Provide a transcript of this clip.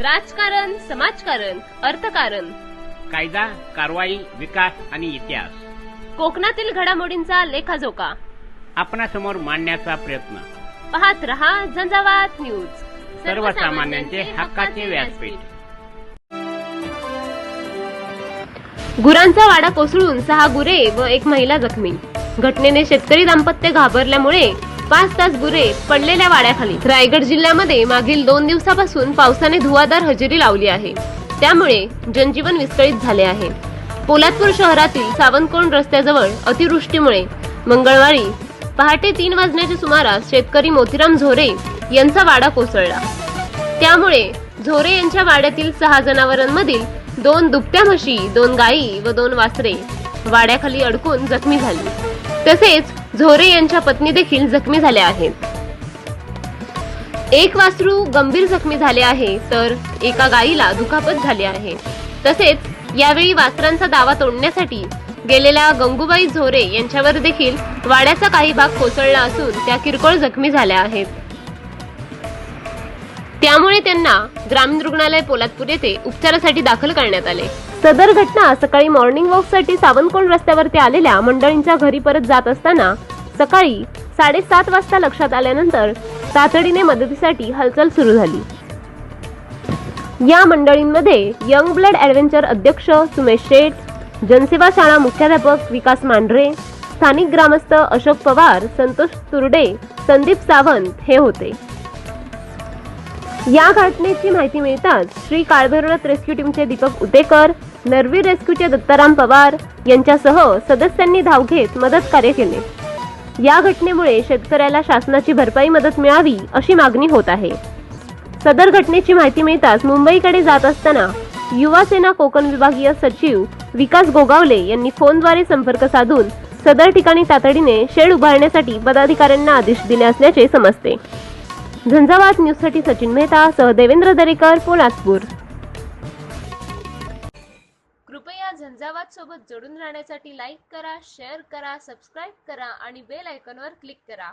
राजकारण समाजकारण अर्थकारण. कायदा कारवाई विकास आणि इतिहास. कोकणातील घडामोडींचा लेखाजोखा. आपणासमोर मांडण्याचा प्रयत्न. पाहत रहा झंझावात न्यूज. सर्वसामान्यांचे हक्काचे व्यासपीठ. गुरांचा वाडा कोसळून सहा गुरे व एक महिला जखमी. घटनेने शेतकरी दाम्पत्य घाबरल्यामुळे पाच तास गुरे पडलेल्या वाड्याखाली. रायगड जिल्ह्यामध्ये मागील दोन दिवसापासून पावसाने धुवाधार हजेरी लावली आहे. त्यामुळे जनजीवन विस्कळीत झाले आहे. पोलादपूर शहरातील सावंतकोण रस्त्याजवळ अतिवृष्टीमुळे मंगळवारी पहाटे तीन वाजण्याच्या सुमारास शेतकरी मोतीराम झोरे यांचा वाडा कोसळला. त्यामुळे झोरे यांच्या वाड्यातील सहा जनावरांमधील दोन दुभत्या म्हशी दोन गायी व दोन वासरे वाड्याखाली अडकून जखमी झाली. तसेच झोरे यांच्या पत्नी देखील जखमी झाल्या आहेत. एक वासरू गंभीर जखमी झाले आहे तर एका गायीला दुखापत झाली आहे. तसेच यावेळी वासरांचा दावा तोडण्यासाठी गेलेल्या गंगूबाई झोरे यांच्यावर देखील वाड्याचा काही भाग कोसळला असून त्या किरकोळ जखमी झाल्या आहेत. त्यामुळे त्यांना ग्रामीण रुग्णालय पोलादपूर येथे उपचारासाठी दाखल करण्यात आले. सदर घटना सकाळी मॉर्निंग वॉकसाठी सावंतकोण रस्त्यावरती आलेल्या मंडळींच्या घरी परत जात असताना सकाळी साडेसात वाजता लक्षात आल्यानंतर तातडीने मदतीसाठी हालचाल सुरू झाली. या मंडळींमध्ये यंग ब्लड ॲडव्हेंचर अध्यक्ष सुमेश शेठ जनसेवा शाळा मुख्याध्यापक विकास मांढरे स्थानिक ग्रामस्थ अशोक पवार संतोष तुरडे संदीप सावंत हे होते. या घटनेची माहिती मिळताच श्री काळभैरवनाथ रेस्क्यू टीमचे दीपक उतेकर नरवी रेस्क्यूचे दत्ताराम पवार यांच्यासह सदस्यांनी धाव घेत मदत कार्य केले. या घटनेमुळे शेतकऱ्याला शासनाची भरपाई मदत मिळावी अशी मागणी होत आहे. सदर घटनेची माहिती मिळताच मुंबईकडे जात असताना युवा सेना कोकण विभागीय सचिव विकास गोगावले यांनी फोनद्वारे संपर्क साधून सदर ठिकाणी तातडीने शेड उभारण्यासाठी पदाधिकाऱ्यांना आदेश दिले असल्याचे समजते. झंझावात न्यूजसाठी सचिन मेहता सह देवेंद्र दरेकर पोलादपूर. कृपया झंझावात सोबत जोडून राहण्यासाठी लाईक करा शेअर करा सबस्क्राईब करा आणि बेल आयकॉनवर क्लिक करा.